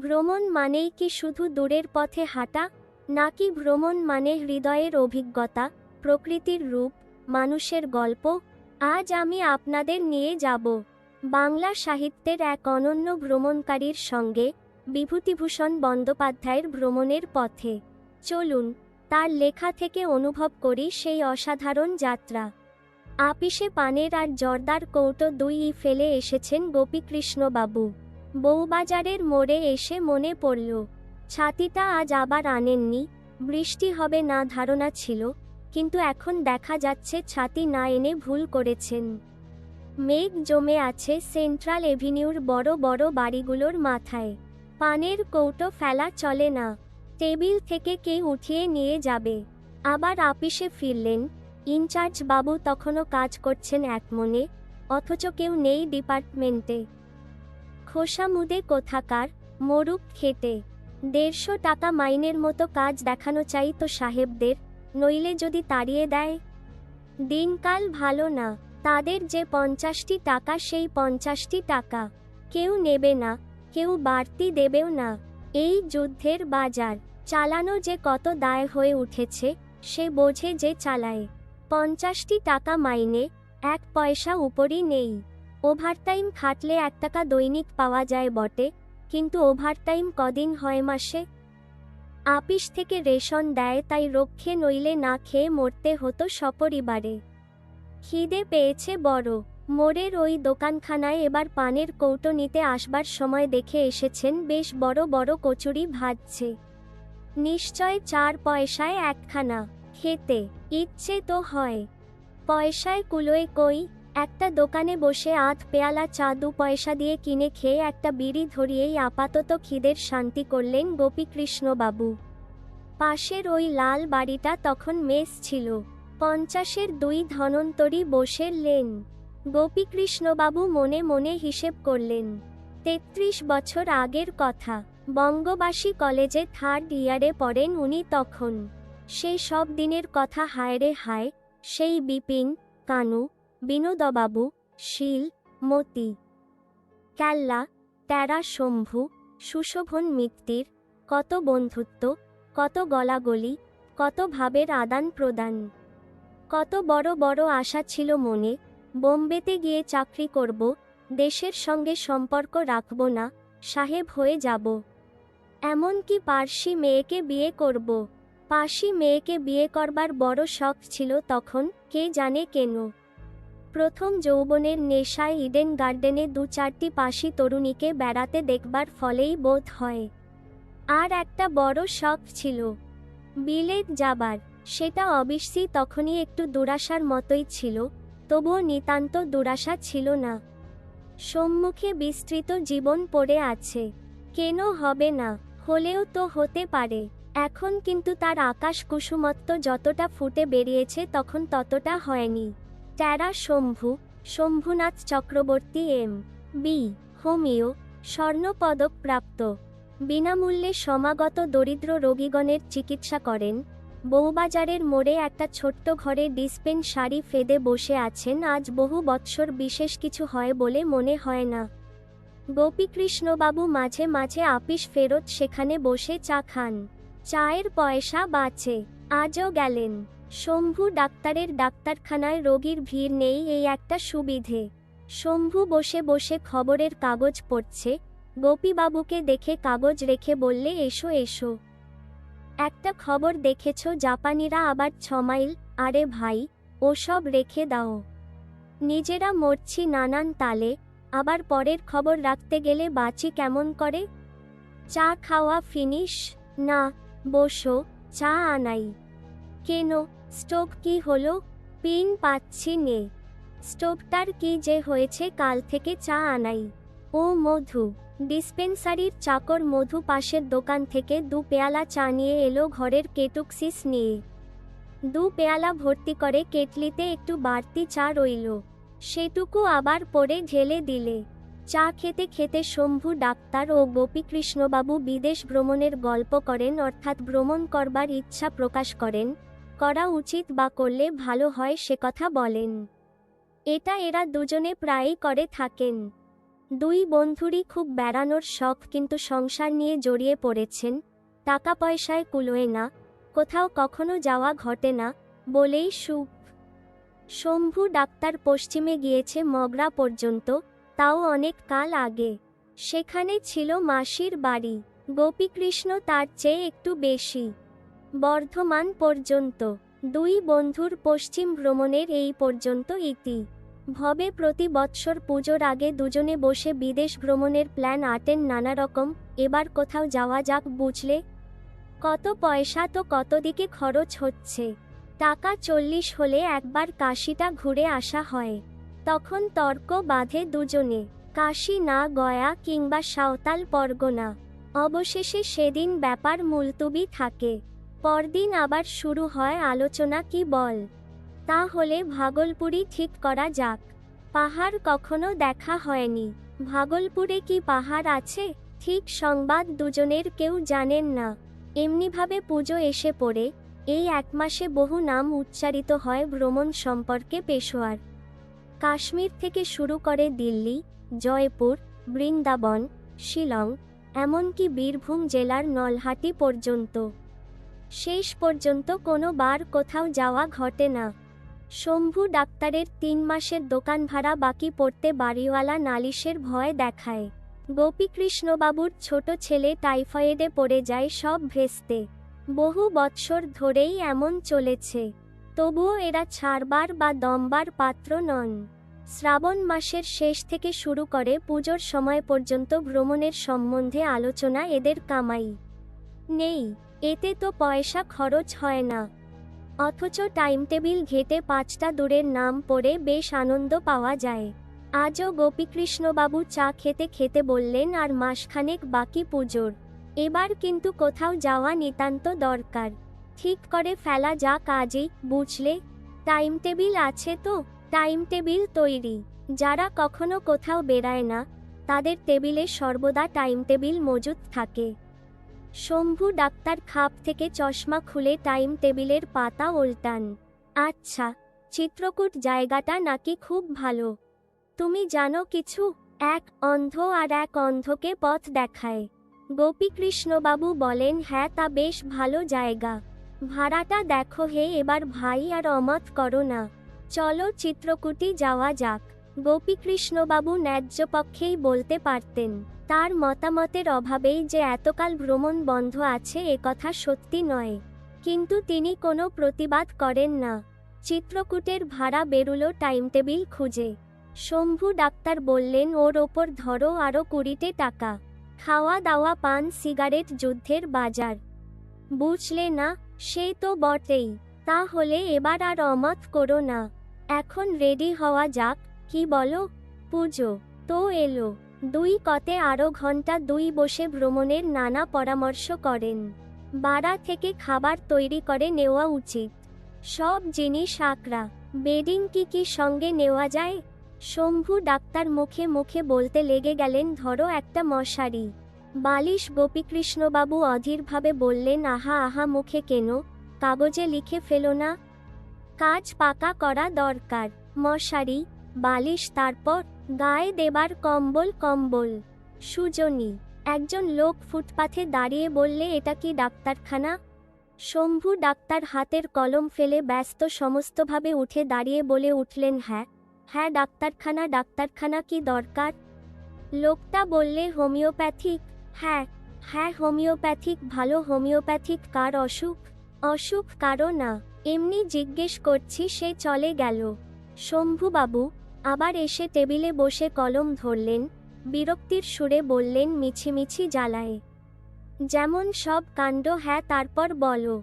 ভ্রমণ মানেই কি শুধু দূরের পথে হাঁটা, নাকি ভ্রমণ মানে হৃদয়ের অভিজ্ঞতা, প্রকৃতির রূপ, মানুষের গল্প? আজ আমি আপনাদের নিয়ে যাব। বাংলা সাহিত্যের এক অনন্য ভ্রমণকারীর সঙ্গে বিভূতিভূষণ বন্দ্যোপাধ্যায়ের ভ্রমণের পথে। চলুন, তার লেখা থেকে অনুভব করি সেই অসাধারণ যাত্রা। আপিসে পানের আর জর্দার কৌটো দুইই ফেলে এসেছেন গোপীকৃষ্ণবাবু। বউবাজারের মোড়ে এসে মনে পড়ল, ছাতিটা আজ আবার আনেননি, বৃষ্টি হবে না ধারণা ছিল, কিন্তু এখন দেখা যাচ্ছে ছাতি না এনে ভুল করেছেন। মেঘ জমে আছে সেন্ট্রাল এভিনিউর বড় বড় বাড়িগুলোর মাথায়, পানের কৌটো ফেলা চলে না, টেবিল থেকে কে উঠিয়ে নিয়ে যাবে, আবার আপিসে ফিরলেন, ইনচার্জ বাবু তখনও কাজ করছেন এক মনে অথচ কেউ নেই ডিপার্টমেন্টে। খোসামুদে কোথাকার, মরুক খেটে দেড়শো টাকা মাইনের মতো কাজ দেখানো চাই তো সাহেবদের, নইলে যদি তাড়িয়ে দেয়। দিনকাল ভালো না, তাদের যে পঞ্চাশটি টাকা সেই পঞ্চাশটি টাকা। কেউ নেবে না, কেউ বাড়তি দেবেও না। এই যুদ্ধের বাজার, চালানো যে কত দায় হয়ে উঠেছে, সে বোঝে যে চালায়। পঞ্চাশটি টাকা মাইনে, এক পয়সা উপরই নেই। ওভারটাইম খাটলে এক টাকা দৈনিক পাওয়া যায় বটে, কিন্তু ওভারটাইম কদিন হয় মাসে? আপিস থেকে রেশন দেয় তাই রক্ষে নইলে না খেয়ে মরতে হতো সপরিবারে। খিদে পেয়েছে বড়। মোড়ের ওই দোকানখানায় এবার পানের কৌটো নিতে আসবার সময় দেখে এসেছেন বেশ বড় বড় কচুরি ভাজছে। নিশ্চয় চার পয়সায় একখানা। খেতে ইচ্ছে তো হয়। পয়সায় কুলোয় কই? একটা দোকানে বসে আধ পেয়ালা চা দু পয়সা দিয়ে কিনে খেয়ে একটা বিড়ি ধরিয়েই আপাতত খিদের শান্তি করলেন গোপীকৃষ্ণবাবু। পাশের ওই লাল বাড়িটা তখন মেস ছিল। পঞ্চাশের দুই ধনন্তরী বসে লেন। গোপীকৃষ্ণবাবু মনে মনে হিসেব করলেন, তেত্রিশ বছর আগের কথা, বঙ্গবাসী কলেজে থার্ড ইয়ারে পড়েন উনি তখন। সেই সব দিনের কথা হায়রে হায়, সেই বিপিন, কানু বিনোদবাবু, শীল, মতি। ক্যাল্লা ট্যারা শম্ভু, সুশোভন মিত্তির, কত বন্ধুত্ব, কত গলাগলি, কত ভাবের আদান প্রদান। কত বড় বড় আশা ছিল মনে, বোম্বেতে গিয়ে চাকরি করব, দেশের সঙ্গে সম্পর্ক রাখব না, সাহেব হয়ে যাব। এমনকি পার্সি মেয়েকে বিয়ে করব পাশি মেয়েকে বিয়ে করবার বড় শখ ছিল তখন, কে জানে কেন। প্রথম যৌবনের নেশায় ইডেন গার্ডেনে দু চারটি পাশি তরুণীকে বেড়াতে দেখবার ফলেই বোধ হয়। আর একটা বড় শখ ছিল। বিলেত যাবার, সেটা অবশ্যই তখনই একটু দুরাশার মতোই ছিল, তবুও নিতান্ত দুরাশা ছিল না। সম্মুখে বিস্তৃত জীবন পড়ে আছে। কেন হবে না, হলেও তো হতে পারে। এখন কিন্তু তার আকাশ কুসুমত্ব যতটা ফুটে বেরিয়েছে তখন ততটা হয়নি। ট্যারা Shambhu, Shambhunath Chakraborty M, B, homeo স্বর্ণপদক প্রাপ্ত বিনামূল্যে সমাগত দরিদ্র রোগীগণের চিকিৎসা করেন, বউবাজারের মোড়ে একটা ছোট্ট ঘরে ডিসপেনসারি ফেদে বসে আছেন, আজ বহু বৎসর বিশেষ কিছু হয় বলে মনে হয় না। গোপীকৃষ্ণবাবু মাঝে মাঝে আপিস ফেরত সেখানে বসে চা খান, চায়ের পয়সা বাঁচে, আজও গেলেন। শম্ভু ডাক্তারের ডাক্তারখানায় রোগীর ভিড় নেই এই একটা সুবিধে। শম্ভু বসে বসে খবরের কাগজ পড়ছে। গোপীবাবুকে দেখে কাগজ রেখে বললে, এসো এসো। একটা খবর দেখেছ, জাপানিরা আবার ছমাইল আরে ভাই, ওসব রেখে দাও। নিজেরা মরছি নানান তালে, আবার পরের খবর রাখতে গেলে বাঁচি কেমন করে? চা খাওয়া ফিনিশ? না, বসো, চা আনাই। কেন? স্টোভ কি হলো? পিন পাচ্ছি নে। স্টোভটার কি যে হয়েছে কাল থেকে চা আনাই। ও মধু, ডিসপেন্সারির চাকর মধু পাশের দোকান থেকে দু পেয়ালা চা নিয়ে এলো ঘরের কেটুকসিস নিয়ে। দু পেয়ালা ভর্তি করে কেটলিতে একটু বাড়তি চা রইল। সেটুকু আবার পরে ঢেলে দিলে। চা খেতে খেতে শম্ভু ডাক্তার ও গোপীকৃষ্ণবাবু বিদেশ ভ্রমণের গল্প করেন অর্থাৎ ভ্রমণ করবার ইচ্ছা প্রকাশ করেন। করা উচিত বা করলে ভালো হয় সে কথা বলেন। এটা এরা দুজনে প্রায়ই করে থাকেন। দুই বন্ধুরই খুব বেড়ানোর শখ কিন্তু সংসার নিয়ে জড়িয়ে পড়েছেন। টাকা পয়সায় কুলোয় না, কোথাও কখনো যাওয়া ঘটে না বলেই সুখ। শম্ভু ডাক্তার পশ্চিমে গিয়েছে মগরা পর্যন্ত, তাও অনেক কাল আগে। সেখানে ছিল মাসির বাড়ি। গোপীকৃষ্ণ তার চেয়ে একটু বেশি। বর্ধমান পর্যন্ত। দুই বন্ধুর পশ্চিম ভ্রমণের এই পর্যন্ত ইতি। ভবে প্রতি বৎসর পুজোর আগে দুজনে বসে বিদেশ ভ্রমণের প্ল্যান আটেন নানা রকম, এবার কোথাও যাওয়া যাক বুঝলে? কত পয়সা তো কত দিকে খরচ হচ্ছে। টাকা চল্লিশ হলে একবার কাশিটা ঘুরে আসা হয়। তখন তর্ক বাঁধে দুজনে, কাশি না গয়া কিংবা সাঁওতাল পরগনা। অবশেষে সেদিন ব্যাপার মুলতুবি থাকে। পরদিন আবার শুরু হয় আলোচনা কি বল? তাহলে ভাগলপুরি ঠিক করা যাক। পাহাড় কখনো দেখা হয়নি। ভাগলপুরে কি পাহাড় আছে? ঠিক সংবাদ দুজনের কেউ জানেন না। এমনিভাবে পুজো এসে পড়ে। এই এক মাসে বহু নাম উচ্চারিত হয় ভ্রমণ সম্পর্কে পেশোয়ার। কাশ্মীর থেকে শুরু করে দিল্লি, জয়পুর, বৃন্দাবন, শিলং, এমনকি বীরভূম জেলার নলহাটি পর্যন্ত। শেষ পর্যন্ত কোনো বার কোথাও যাওয়া ঘটে না। শম্ভু ডাক্তারের তিন মাসের দোকান ভাড়া বাকি পড়তে বাড়িওয়ালা নালিশের ভয় দেখায়। গোপীকৃষ্ণবাবুর ছোট ছেলে টাইফয়েডে পড়ে যায় সব ভেস্তে। বহু বৎসর ধরেই এমন চলেছে। তবুও এরা ছাড়বার বা দমবার পাত্র নন। শ্রাবণ মাসের শেষ থেকে শুরু করে পুজোর সময় পর্যন্ত ভ্রমণের সম্বন্ধে আলোচনা এদের কামাই। নেই। এতে তো পয়সা খরচ হয় না। অথচ টাইম টেবিল ঘেটে পাঁচটা দূরের নাম পড়ে বেশ আনন্দ পাওয়া যায়। আজও গোপীকৃষ্ণবাবু চা খেতে খেতে বললেন, আর মাসখানেক বাকি পুজোর। এবার কিন্তু কোথাও যাওয়া নিতান্ত দরকার। ঠিক করে ফেলা যা আজই, বুঝলে? টাইম টেবিল আছে তো? টাইম টেবিল তৈরি। যারা কখনো কোথাও বেড়ায় না, তাদের টেবিলে সর্বদা টাইম টেবিল মজুদ থাকে। শম্ভু ডাক্তার খাপ থেকে চশমা খুলে টাইম টেবিলের পাতা ওল্টান। আচ্ছা চিত্রকূট জায়গাটা নাকি খুব ভালো। তুমি জানো কিছু? এক অন্ধ আর এক অন্ধকে পথ দেখায়। গোপীকৃষ্ণবাবু বলেন হ্যাঁ তা বেশ ভালো জায়গা। ভাড়াটা দেখো হে, এবার ভাই আর অমত করো না। চলো চিত্রকূটি যাওয়া যাক। গোপীকৃষ্ণবাবু ন্যায্য পক্ষেই বলতে পারতেন। তার মতামতের অভাবেই যে এতকাল ভ্রমণ বন্ধ আছে এ কথা সত্যি নয়। কিন্তু তিনি কোনো প্রতিবাদ করেন না। চিত্রকূটের ভাড়া বেরুলো টাইম টেবিল খুঁজে। শম্ভু ডাক্তার বললেন, ওর ওপর ধরো আরও কুড়িটে টাকা। খাওয়া দাওয়া, পান, সিগারেট, যুদ্ধের বাজার। বুঝলে না, সে তো বটেই। তাহলে এবার আর অমত করো না। এখন রেডি হওয়া যাক, কি বলো? পুজো। তো এলো। দুই কতে আরও ঘণ্টা দুই বসে ভ্রমণের নানা পরামর্শ করেন। বাড়া থেকে খাবার তৈরি করে নেওয়া উচিত। সব জিনিস আকরা বেডিং কি কি সঙ্গে নেওয়া যায়? শম্ভু ডাক্তার মুখে মুখে বলতে লেগে গেলেন, ধরো একটা মশারি। বালিশ গোপীকৃষ্ণবাবু অধীরভাবে বললেন, আহা আহা, মুখে কেন? কাগজে লিখে ফেলো না। কাজ পাকা করা দরকার। মশারি, বালিশ, তারপর গায়ে দেবার কম্বল কম্বল। সুজনী, একজন লোক ফুটপাথে দাঁড়িয়ে বললে, এটা কি ডাক্তারখানা? শম্ভু ডাক্তার হাতের কলম ফেলে ব্যস্ত সমস্তভাবে উঠে দাঁড়িয়ে বলে উঠলেন হ্যাঁ হ্যাঁ ডাক্তারখানা ডাক্তারখানা কি দরকার? লোকটা বললে, হোমিওপ্যাথিক। হ্যাঁ হ্যাঁ হোমিওপ্যাথিক, ভালো হোমিওপ্যাথিক, কার অসুখ? অসুখ কারও না। এমনি জিজ্ঞেস করছি, সে চলে গেল। শম্ভুবাবু আবার এসে টেবিলে বসে কলম ধরলেন, বিরক্তির সুরে বললেন মিছিমিছি জ্বালায়। যেমন সব কাণ্ড হ্যাঁ তারপর বলো।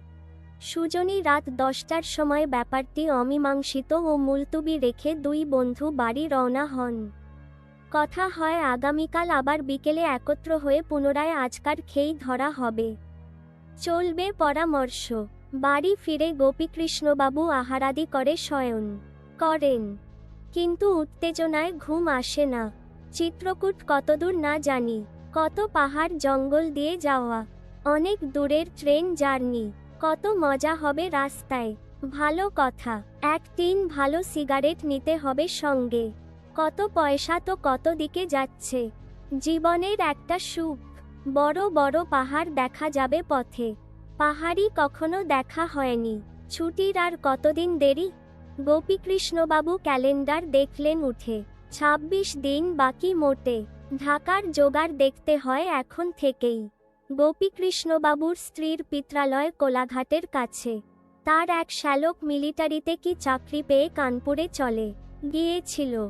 সুজনী রাত দশটার সময় ব্যাপারটি অমীমাংসিত ও মুলতুবি রেখে দুই বন্ধু বাড়ি রওনা হন। কথা হয় আগামীকাল আবার বিকেলে একত্র হয়ে পুনরায় আজকার খেই ধরা হবে। চলবে পরামর্শ। বাড়ি ফিরে গোপীকৃষ্ণবাবু আহারাদি করে শয়ন করেন। কিন্তু উত্তেজনায় ঘুম আসে না। চিত্রকূট কতদূর না জানি, কত পাহাড় জঙ্গল দিয়ে যাওয়া, অনেক দূরের ট্রেন জার্নি, কত মজা হবে রাস্তায়। ভালো কথা এক তিন ভালো সিগারেট নিতে হবে সঙ্গে। কত পয়সা তো কত দিকে যাচ্ছে। জীবনের একটা সুখ, বড় বড় পাহাড় দেখা যাবে পথে। পাহাড়ই কখনো দেখা হয়নি, ছুটির আর কতদিন দেরি? গোপীকৃষ্ণবাবু ক্যালেন্ডার দেখলেন উঠে। ২৬ দিন বাকি মোটে। ঢাকার জোগাড় দেখতে হয় এখন থেকেই। গোপীকৃষ্ণবাবুর স্ত্রীর পিত্রালয় কোলাঘাটের কাছে। তার এক শ্যালক মিলিটারিতে কি চাকরি পেয়ে কানপুরে চলে? গিয়েছিল।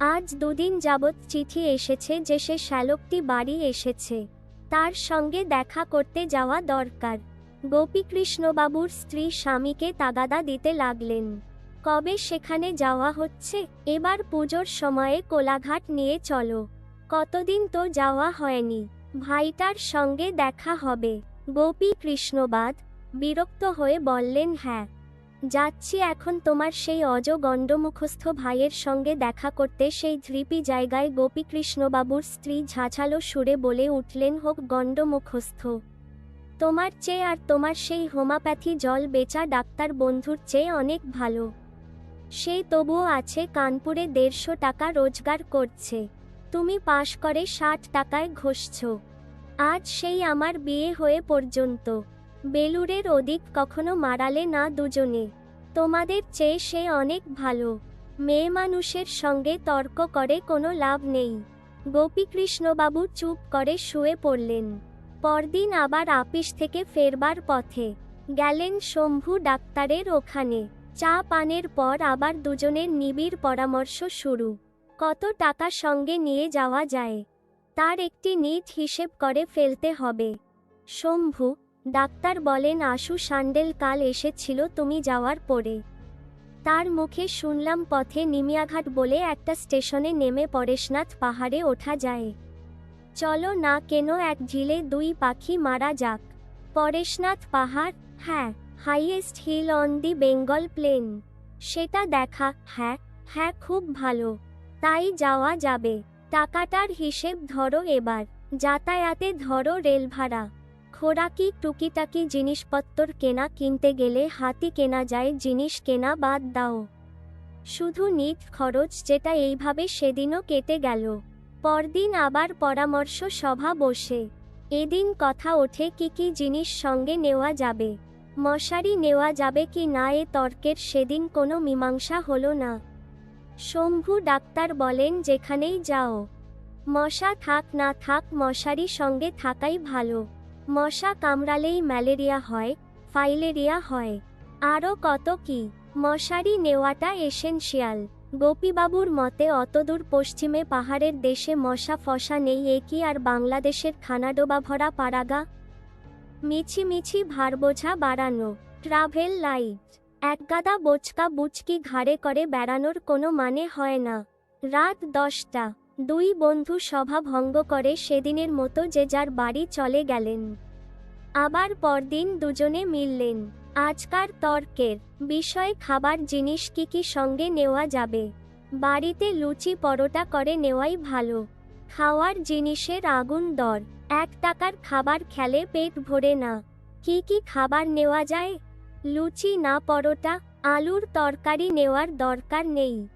আজ দুদিন যাবৎ চিঠি এসেছে যে সে শ্যালকটি বাড়ি এসেছে। তার সঙ্গে দেখা করতে যাওয়া দরকার। গোপীকৃষ্ণবাবুর স্ত্রী স্বামীকে তাগাদা দিতে লাগলেন। কবে সেখানে যাওয়া হচ্ছে? এবার পুজোর সময়ে কোলাঘাট নিয়ে চলো। কতদিন তো যাওয়া হয়নি। ভাইটার সঙ্গে দেখা হবে। গোপী কৃষ্ণবাদ বিরক্ত হয়ে বললেন হ্যাঁ যাচ্ছি এখন তোমার সেই অজ গণ্ডমুখস্থ ভাইয়ের সঙ্গে দেখা করতে। সেই ধৃপি জায়গায় গোপীকৃষ্ণবাবুর স্ত্রী ঝাঁঝালো সুরে বলে উঠলেন, হোক গণ্ডমুখস্থ তোমার চেয়ে আর তোমার সেই হোমাপ্যাথি জল বেচা ডাক্তার বন্ধুর চেয়ে অনেক ভালো। সে তবুও আছে কানপুরে দেড়শো টাকা রোজগার করছে। তুমি পাশ করে ষাট টাকায় ঘষছ। আজ সেই আমার বিয়ে হয়ে পর্যন্ত। বেলুরের ওদিক কখনো মারালে না দুজনে। তোমাদের চেয়ে সে অনেক ভালো। মেয়ে মানুষের সঙ্গে তর্ক করে কোনো লাভ নেই। গোপীকৃষ্ণবাবু চুপ করে শুয়ে পড়লেন। পরদিন আবার আপিস থেকে ফেরবার পথে গেলেন শম্ভু ডাক্তারের ওখানে। চা পানের পর আবার দুজনের নিবিড় পরামর্শ শুরু। কত টাকা সঙ্গে নিয়ে যাওয়া যায়? তার একটি নিট হিসেব করে ফেলতে হবে। শম্ভু, ডাক্তার বলেন, আশু সান্ডেল কাল এসেছিল, তুমি যাওয়ার পরে। তার মুখে শুনলাম, পথে নিমিয়াঘাট বলে একটা স্টেশনে নেমে পরেশনাথ পাহাড়ে ওঠা যায়। চলো না কেন, এক ঝিলে দুই পাখি মারা যাক। পরেশনাথ পাহাড়? হ্যাঁ। Highest hill on the Bengal plain সেটা দেখা হ্যাঁ হ্যাঁ খুব ভালো। তাই যাওয়া যাবে। টাকাটার হিসেব ধরো এবার। যাতায়াতে ধরো রেল ভাড়া। খোরাকি, টুকিটাকি জিনিসপত্র কেনা, কিনতে গেলে হাতি কেনা যায়, জিনিস কেনা বাদ দাও। শুধু নিট খরচ যেটা এইভাবে সেদিনও কেটে গেল। পরদিন আবার পরামর্শ সভা বসে। এদিন কথা ওঠে কি কি জিনিস সঙ্গে নেওয়া যাবে। মশারি নেওয়া যাবে কি না এ তর্কের সেদিন কোনো মীমাংসা হলো না। শম্ভু ডাক্তার বলেন যেখানেই যাও। মশা থাক না থাক মশারি সঙ্গে থাকাই ভালো। মশা কামড়ালেই ম্যালেরিয়া হয়, ফাইলেরিয়া হয়। আরও কত কি? মশারি নেওয়াটা এসেনশিয়াল। গোপীবাবুর মতে অতদূর পশ্চিমে পাহাড়ের দেশে মশা ফসা নেই, এ কি আর বাংলাদেশের খানাডোবা ভরা পাড়াগা মিছি মিছি ভার বোঝা বাড়ানো ট্রাভেল লাইট একগাদা বোচকা বুচকি ঘাড়ে করে বেড়ানোর কোনো মানে হয় না। রাত দশটা, দুই বন্ধু সভা ভঙ্গ করে সেদিনের মতো যে যার বাড়ি চলে গেলেন। আবার পরদিন দুজনে মিললেন। আজকার তর্কের বিষয় খাবার জিনিস কি কি সঙ্গে নেওয়া যাবে? বাড়িতে লুচি পরোটা করে নেওয়াই ভালো। খাওয়ার জিনিসের আগুন দর। এক টাকার খাবার খেলে পেট ভরে না। কি কি খাবার নেওয়া যায়? লুচি না পরোটা, আলুর তরকারি নেওয়ার দরকার নেই।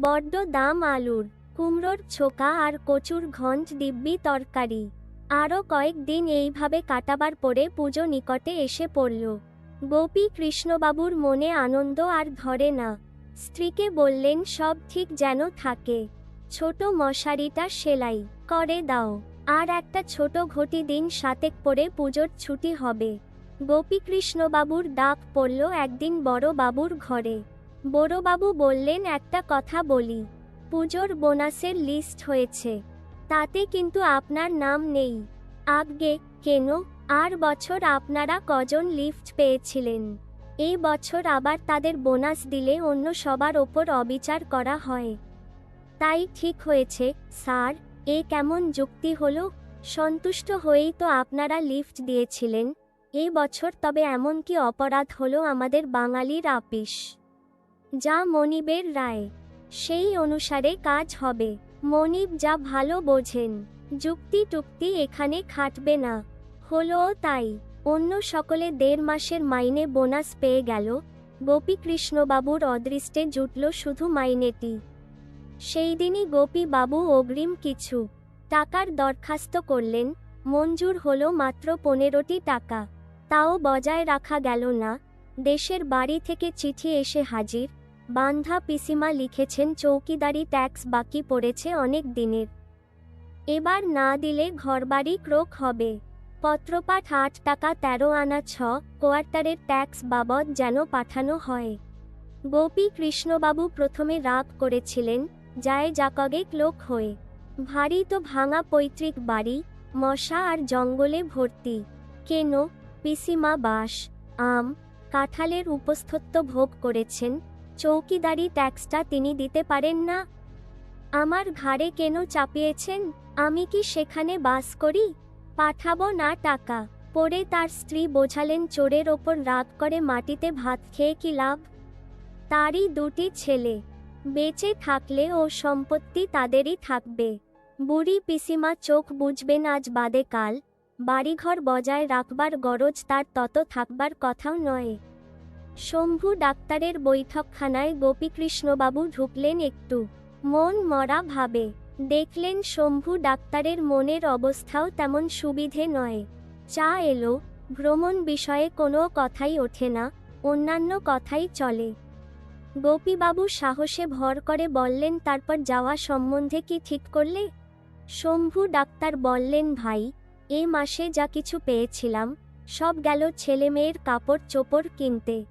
বড্ড দাম আলুর। কুমড়োর ছোকা আর কচুর ঘণ্ট দিব্যি তরকারি। আরও কয়েকদিন এইভাবে কাটাবার পরে পুজো নিকটে এসে পড়ল। গোপী কৃষ্ণবাবুর মনে আনন্দ আর ধরে না। স্ত্রীকে বললেন, সব ঠিক যেন থাকে। ছোট মশারিটা সেলাই করে দাও। আর একটা ছোট ঘটি দিন সাতেক পরে পুজোর ছুটি হবে। গোপীকৃষ্ণবাবুর ডাক পড়ল একদিন বড় বাবুর ঘরে। বড়বাবু বললেন, একটা কথা বলি। পুজোর বোনাসের লিস্ট হয়েছে। তাতে কিন্তু আপনার নাম নেই। আগে কেন? আর বছর আপনারা কজন লিফট পেয়েছিলেন? এই বছর আবার তাদের বোনাস দিলে অন্য সবার ওপর অবিচার করা হয়। তাই ঠিক হয়েছে, স্যার। এ কেমন যুক্তি হলো? সন্তুষ্ট হয়েই তো আপনারা লিফট দিয়েছিলেন। এই বছর তবে এমন কি অপরাধ হলো আমাদের বাঙালির আপিস। যা মনিবের রায়। সেই অনুসারে কাজ হবে। মনিব যা ভালো বোঝেন। যুক্তি টুক্তি এখানে খাটবে না। হলো তাই। অন্য সকলে দেড় মাসের মাইনে বোনাস পেয়ে গেল। গোপীকৃষ্ণবাবুর অদৃষ্টে জুটল শুধু মাইনেটি। সেই দিনই গোপী বাবু অগ্রিম কিছু টাকার দরখাস্ত করলেন, মঞ্জুর হল মাত্র পনেরোটি টাকা। তাও বজায় রাখা গেল না। দেশের বাড়ি থেকে চিঠি এসে হাজির। বান্ধা পিসিমা লিখেছেন চৌকিদারি ট্যাক্স বাকি পড়েছে অনেক দিনের। এবার না দিলে ঘরবাড়ি ক্রোক হবে। পত্রপাঠ আট টাকা তেরো আনা ছ কোয়ার্টারের ট্যাক্স বাবদ যেন পাঠানো হয়। গোপী কৃষ্ণবাবু প্রথমে রাগ করেছিলেন যায় জাকগেক লোক হয়ে। ভারী তো ভাঙা পৈতৃক বাড়ি, মশা আর জঙ্গলে ভর্তি। কেন, পিসিমা বাস, আম, কাঁঠালের উপস্থত্ব ভোগ করেছেন, চৌকিদারি ট্যাক্সটা তিনি দিতে পারেন না? আমার ঘাড়ে কেন চাপিয়েছেন, আমি কি সেখানে বাস করি? পাঠাবো না টাকা, পরে তার স্ত্রী বোঝালেন চোরের ওপর রাগ করে মাটিতে ভাত খেয়ে কি লাভ? তারই দুটি ছেলে। বেঁচে থাকলে ও সম্পত্তি তাদেরই থাকবে। বুড়ি পিসিমা চোখ বুঝবেন আজ বাদে কাল। বাড়িঘর বজায় রাখবার গরজ তার তত থাকবার কথাও নয়। শম্ভু ডাক্তারের বৈঠকখানায় গোপীকৃষ্ণবাবু ঢুকলেন একটু। মন মরা ভাবে। দেখলেন শম্ভু ডাক্তারের মনের অবস্থাও তেমন সুবিধে নয়। চা এলো, ভ্রমণ বিষয়ে কোনো কথাই ওঠে না, অন্যান্য কথাই চলে। গোপীবাবু সাহসে ভর করে বললেন, তারপর যাওয়া সম্বন্ধে কি ঠিক করলে? শম্ভু ডাক্তার বললেন, ভাই, এ মাসে যা কিছু পেয়েছিলাম, সব গেল ছেলে মেয়ের কাপড় চোপড় কিনতে।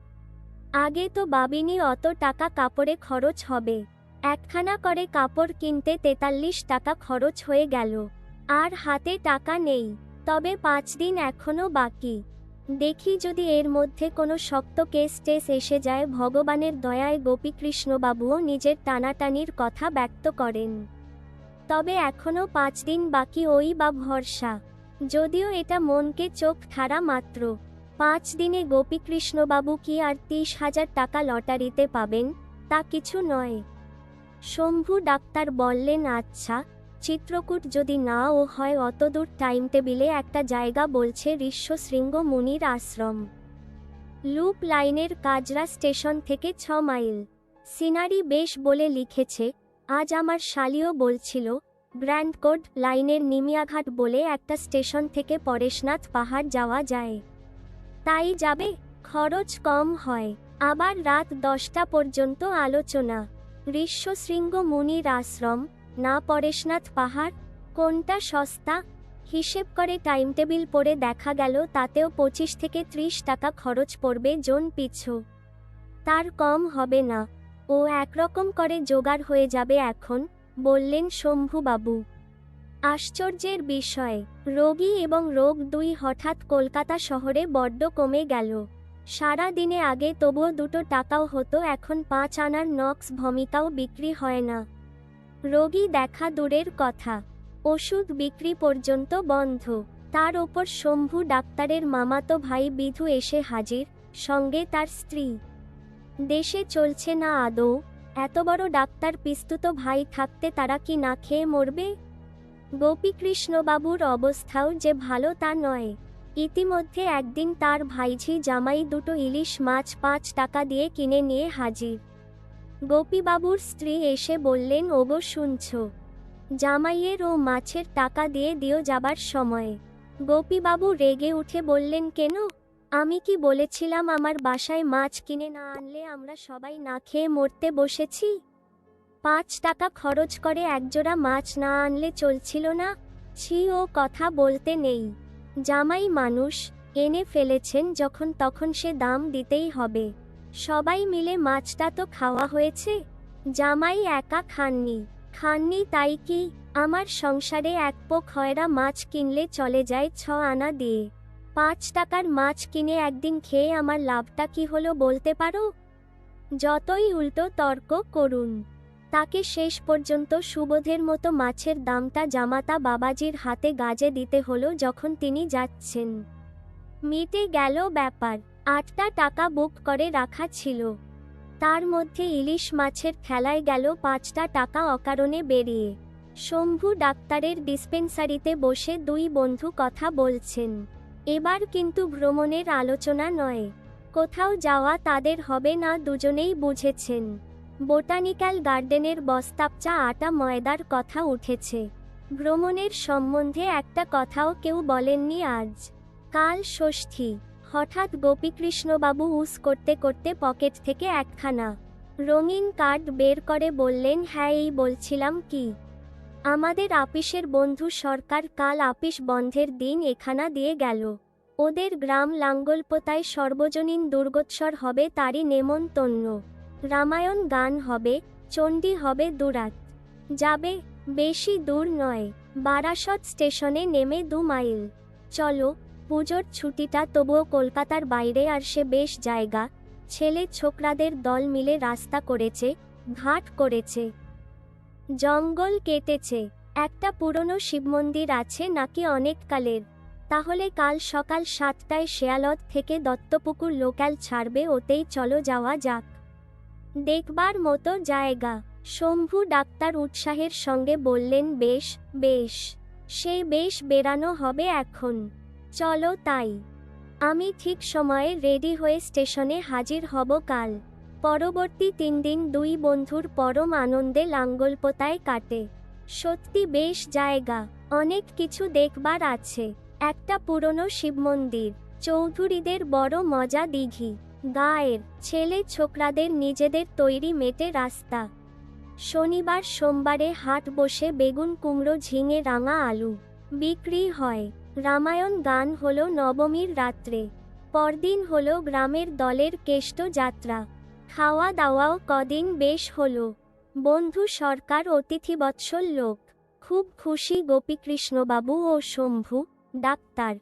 আগে তো বাবিনি অত টাকা কাপড়ে খরচ হবে। একখানা করে কাপড় কিনতে তেতাল্লিশ টাকা খরচ হয়ে গেল। আর হাতে টাকা নেই, তবে পাঁচ দিন এখনও বাকি। দেখি যদি এর মধ্যে কোনো শক্ত কেস টেস এসে যায়, ভগবানের দয়ায় গোপীকৃষ্ণবাবুও নিজের টানাটানির কথা ব্যক্ত করেন। তবে এখনও পাঁচ দিন বাকি ওই বা ভরসা। যদিও এটা মনকে চোখ ঠাড়া মাত্র। পাঁচ দিনে গোপীকৃষ্ণবাবু কি আর তিরিশ হাজার টাকা লটারিতে পাবেন, তা কিছু নয়। শম্ভু ডাক্তার বললেন আচ্ছা চিত্রকূট যদি না ও হয় অতদূর টাইম টেবিলে একটা জায়গা বলছে ঋষ্যশৃঙ্গ মুনির আশ্রম। লুপ লাইনের কাজরা স্টেশন থেকে ছ মাইল। সিনারি বেশ বলে লিখেছে, আজ আমার শালিও বলছিল, গ্র্যান্ড কোড লাইনের নিমিয়াঘাট বলে একটা স্টেশন থেকে পরেশনাথ পাহাড় যাওয়া যায়। তাই যাবে, খরচ কম হয়। আবার রাত দশটা পর্যন্ত আলোচনা। ঋষ্যশৃঙ্গ মুনির আশ্রম না পরেশনাথ পাহাড়? কোনটা সস্তা? হিসেব করে টাইম টেবিল পড়ে দেখা গেল, তাতেও পঁচিশ থেকে ত্রিশ টাকা খরচ পড়বে জোন পিছু। তার কম হবে না। ও একরকম করে জোগাড় হয়ে যাবে এখন, বললেন শম্ভুবাবু। আশ্চর্যের বিষয়, রোগী এবং রোগ দুই হঠাৎ কলকাতা শহরে বড্ড কমে গেল। সারা দিনে আগে তবুও দুটো টাকাও হতো, এখন পাঁচ আনার নক্স ভমিতাও বিক্রি হয় না। রোগী দেখা দূরের কথা। ওষুধ বিক্রি পর্যন্ত বন্ধ। তার ওপর শম্ভু ডাক্তারের মামাতো ভাই বিধু এসে হাজির, সঙ্গে তার স্ত্রী। দেশে চলছে না আদৌ? এত বড় ডাক্তার পিস্তুত ভাই থাকতে তারা কি না খেয়ে মরবে? গোপীকৃষ্ণবাবুর অবস্থাও যে ভালো তা নয়। ইতিমধ্যে একদিন তার ভাইঝি জামাই দুটো ইলিশ মাছ পাঁচ টাকা দিয়ে কিনে নিয়ে হাজির। গোপীবাবুর স্ত্রী এসে বললেন, ওগো, শুনছ। জামাইয়ের ও মাছের টাকা দিয়ে দিও যাবার সময়ে। গোপীবাবু রেগে উঠে বললেন, কেন? আমি কি বলেছিলাম আমার বাসায় মাছ কিনে না আনলে আমরা সবাই না খেয়ে মরতে বসেছি? পাঁচ টাকা খরচ করে একজোড়া মাছ না আনলে চলছিল না? ছি, ও কথা বলতে নেই। জামাই মানুষ, এনে ফেলেছেন যখন তখন সে দাম দিতেই হবে। সবাই মিলে মাছটা তো খাওয়া হয়েছে। জামাই একা খাননি। খাননি তাই কি আমার সংসারে এক পো খয়রা মাছ কিনলে চলে যায় ছ আনা দিয়ে। পাঁচ টাকার মাছ কিনে একদিন খেয়ে আমার লাভটা কি হলো বলতে পারো? যতই উল্টো তর্ক করুন। তাকে শেষ পর্যন্ত সুবোধের মতো মাছের দামটা জামাতা বাবাজির হাতে গাজে দিতে হলো যখন তিনি যাচ্ছেন। মিটে গেল ব্যাপার। আটটা টাকা বুক করে রাখা ছিল। তার মধ্যে ইলিশ মাছের খেলায় গেল পাঁচটা টাকা অকারণে বেরিয়ে। শম্ভু ডাক্তারের ডিসপেন্সারিতে বসে দুই বন্ধু কথা বলছেন। এবার কিন্তু ভ্রমণের আলোচনা নয়। কোথাও যাওয়া তাদের হবে না দুজনেই বুঝেছেন। বোটানিক্যাল গার্ডেনের বস্তাপচা আটা ময়দার কথা উঠেছে। ভ্রমণের সম্বন্ধে একটা কথাও কেউ বলেননি আজ। কাল ষষ্ঠী। হঠাৎ গোপীকৃষ্ণবাবু উস করতে করতে পকেট থেকে একখানা রঙিন কার্ড বের করে বললেন হ্যাঁ এই বলছিলাম কি? আমাদের আপিসের বন্ধু সরকার কাল আপিস বন্ধের দিন এখানা দিয়ে গেল। ওদের গ্রাম লাঙ্গলপোতায় সর্বজনীন দুর্গোৎসর হবে, তারই নেমন্তন্ন। রামায়ণ গান হবে, চণ্ডী হবে দুরাত। যাবে, বেশি দূর নয়। বারাসত স্টেশনে নেমে দু মাইল। চলো পুজোর ছুটিটা তবুও কলকাতার বাইরে আর সে বেশ জায়গা। ছেলে ছোকরাদের দল মিলে রাস্তা করেছে, ঘাট করেছে। জঙ্গল কেটেছে। একটা পুরনো শিব মন্দির আছে নাকি অনেক কালের। তাহলে কাল সকাল সাতটায় শেয়ালত থেকে দত্তপুকুর লোকাল ছাড়বে, ওতেই চলো যাওয়া যাক। দেখবার মতো জায়গা। শম্ভু ডাক্তার উৎসাহের সঙ্গে বললেন, বেশ বেশ। সেই বেশ বেড়ানো হবে এখন। চলো তাই। আমি ঠিক সময়ে রেডি হয়ে স্টেশনে হাজির হব কাল। পরবর্তী তিন দিন দুই বন্ধুর পরম আনন্দে লাঙ্গলপোতায় কাটে। সত্যি বেশ জায়গা, অনেক কিছু দেখবার আছে। একটা পুরনো শিব মন্দির, চৌধুরীদের বড় মজা দিঘি, গায়ের, ছেলে ছোকরাদের নিজেদের তৈরি মেটে রাস্তা। শনিবার সোমবারে হাট বসে বেগুন কুমড়ো ঝিঙে রাঙা আলু বিক্রি হয়। রামায়ণ গান হল নবমীর রাত্রে, পরদিন হলো গ্রামের দলের কেষ্ট যাত্রা। খাওয়া দাওয়াও কদিন বেশ হল। বন্ধু সরকার অতিথিবৎসল লোক। খুব খুশি গোপীকৃষ্ণবাবু ও শম্ভু, ডাক্তার।